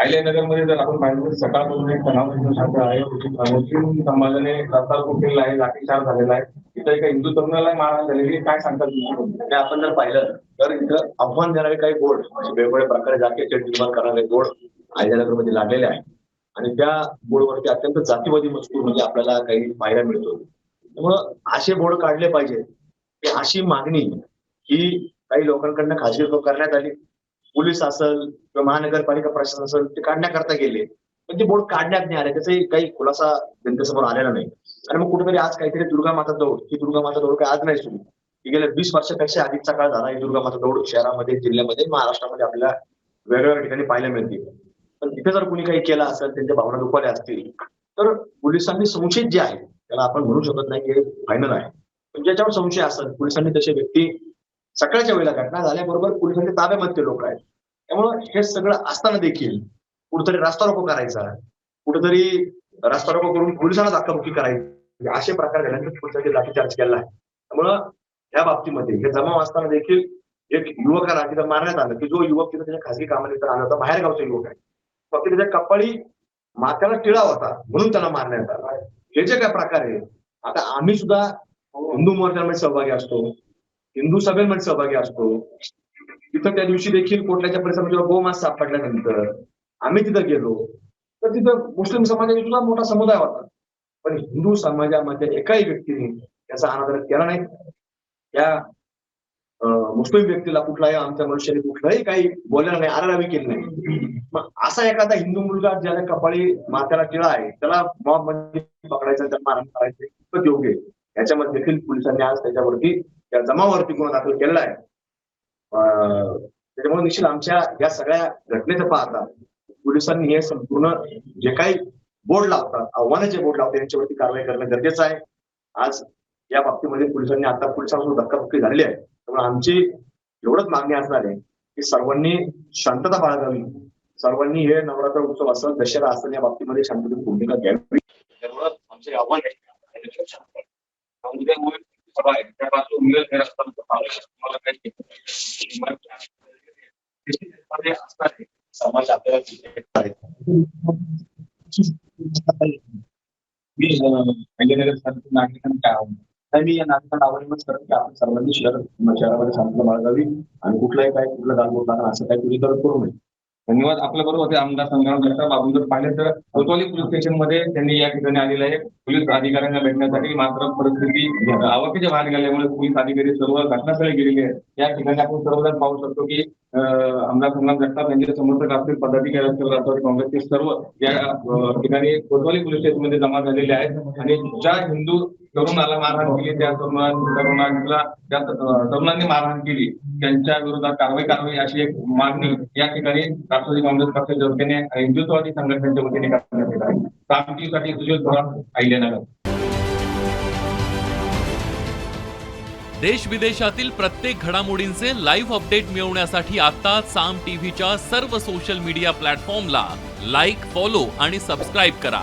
मध्ये जर आपण पाहिलं तर सकाळपासून एक तणाव आहे. मुस्लिम समाजाने रस्ता रोको आहे लाठीचार झालेला आहे. इथं एका हिंदू तरुणाला मारहाण झालेली काय सांगतात ते आपण जर पाहिलं तर इथं आव्हान देणारे काही बोर्ड म्हणजे वेगवेगळ्या प्रकारे जातीचे निर्माण करणारे बोर्ड अहिल्यानगरमध्ये लागलेले आहेत आणि त्या बोर्डवरती अत्यंत जातीवादी मजकूर म्हणजे आपल्याला काही पाहायला मिळतो. त्यामुळं असे बोर्ड काढले पाहिजे की अशी मागणी ही काही लोकांकडनं खासगी करण्यात आली. पोलीस असेल किंवा महानगरपालिका प्रशासन असेल ते काढण्याकरता गेले. पण ते बोर्ड काढण्यात नाही आले. त्याचाही काही खुलासा जनतेसमोर आलेला नाही. आणि मग कुठेतरी आज काहीतरी दुर्गा माता दौड ही दुर्गा माता दौड काय आज नाही सुरू. ही गेल्या वीस वर्षापेक्षा अधिकचा काळ झाला ही दुर्गा माता दौड शहरामध्ये जिल्ह्यामध्ये महाराष्ट्रामध्ये आपल्याला वेगवेगळ्या ठिकाणी पाहायला मिळते. पण तिथे जर कुणी काही केलं असेल त्यांच्या भावना दुखवल्या असतील तर पोलिसांनी संशयित जे आहे त्याला आपण म्हणू शकत नाही की फायनल आहे. पण ज्याच्यावर संशय असेल पोलिसांनी तसे व्यक्ती सकाळच्या वेळेला घटना झाल्याबरोबर पोलिसांच्या ताब्यामध्ये ते लोक आहेत. त्यामुळं हे सगळं असताना देखील कुठेतरी रस्ता रोको करायचा. कुठेतरी रस्ता रोको करून पोलिसांना धक्काबुक्की करायची. असे प्रकार झाल्यानंतर पोलिसांनी लाठीचार्ज केला आहे. त्यामुळं या बाबतीमध्ये हे जमाव असताना देखील एक युवकाला तिथं मारण्यात आलं की जो युवक तिथं त्याच्या खासगी कामानिमित्त आला होता बाहेर गावचा युवक आहे. फक्त त्याच्या कपाळी माथ्याला टिळा होता म्हणून त्याला मारण्यात आला. हे जे काय प्रकार आहे आता आम्ही सुद्धा हिंदू मोर्चामध्ये सहभागी असतो. हिंदू सभेमध्ये सहभागी असतो. तिथं त्या दिवशी देखील कोटल्याच्या परिसरात जेव्हा गोमास सापडल्यानंतर आम्ही तिथं गेलो तर तिथं मुस्लिम समाजाचा सुद्धा मोठा समुदाय होता. पण हिंदू समाजामध्ये एकाही व्यक्तीने त्याचा अनादर केला नाही. त्या मुस्लिम व्यक्तीला कुठलाही आमच्या मनुष्याने कुठलाही काही बोलायला नाही आरारावी केली नाही. मग असा एखादा हिंदू मुलगा ज्याला कपाळी माथ्याला टिळा आहे त्याला मॉबमध्ये पकडायचं त्याला मारण करायचं इतकं योग्य आहे याच्यामध्ये देखील पोलिसांनी आज त्याच्यावरती त्या जमावरती गुन्हा दाखल केलेला आहे. त्याच्यामुळे निश्चित आमच्या या सगळ्या घटनेचं पाहता पोलिसांनी हे संपूर्ण जे काही बोर्ड लावतात आव्हानाचे बोर्ड लावतात यांच्यावरती कारवाई करणं गरजेचं आहे. आज या बाबतीमध्ये पोलिसांनी आता पोलिसांसोबत धक्काबुक्की झालेली आहे. त्यामुळे आमची एवढंच मागणी असणार आहे की सर्वांनी शांतता बाळगावी. सर्वांनी हे नवरात्र उत्सव असेल दशरा असेल या बाबतीमध्ये शांततेची भूमिका घ्यावी. त्यामुळं आव्हान आहे. समाज आपल्याला मी अहिल्यानगर नागरिकांना काय आव्हान नाही मी या करत की आपण सर्वांनी शहर शहरामध्ये सांगितलं बाळगावी आणि कुठलाही काय कुठलं गालबोट असं काही कुणी करत करू नये धन्यवाद. आपल्या बरोबर होते आमदार संग्राम जगताप. आपण जर पाहिलं तर कोतवाली पोलीस स्टेशनमध्ये त्यांनी या ठिकाणी आलेले आहे. पोलीस अधिकाऱ्यांना भेटण्यासाठी मात्र परिस्थिती आवाकीच्या बाहेर गेल्यामुळे पोलीस अधिकारी सर्व घटनास्थळी गेलेले आहेत. या ठिकाणी आपण सर्वजण पाहू शकतो की आमदार संग्राम जगताप यांचे समर्थक असतील पदाधिकारी असतील राष्ट्रवादी काँग्रेसचे सर्व या ठिकाणी कोतवाली पोलीस स्टेशनमध्ये जमा झालेले आहेत. आणि ज्या हिंदू तरुणाला मारहाण केली त्या तरुणा तरुणांना त्या तरुणांनी मारहाण केली. त्यांच्या विरोधात कारवाई करावी अशी एक मागणी या ठिकाणी राष्ट्रवादी काँग्रेस पक्षाच्या वतीने हिंदुत्ववादी संघटनेच्या वतीने करण्यात येत आहे. क्रांतीसाठी सुजय थोरात अहिल्यानगर. देश विदेशातील प्रत्येक घडामोडींचे लाईव्ह अपडेट मिळवण्यासाठी आता साम टीव्हीच्या सर्व सोशल मीडिया प्लॅटफॉर्मला लाईक फॉलो आणि सबस्क्राईब करा.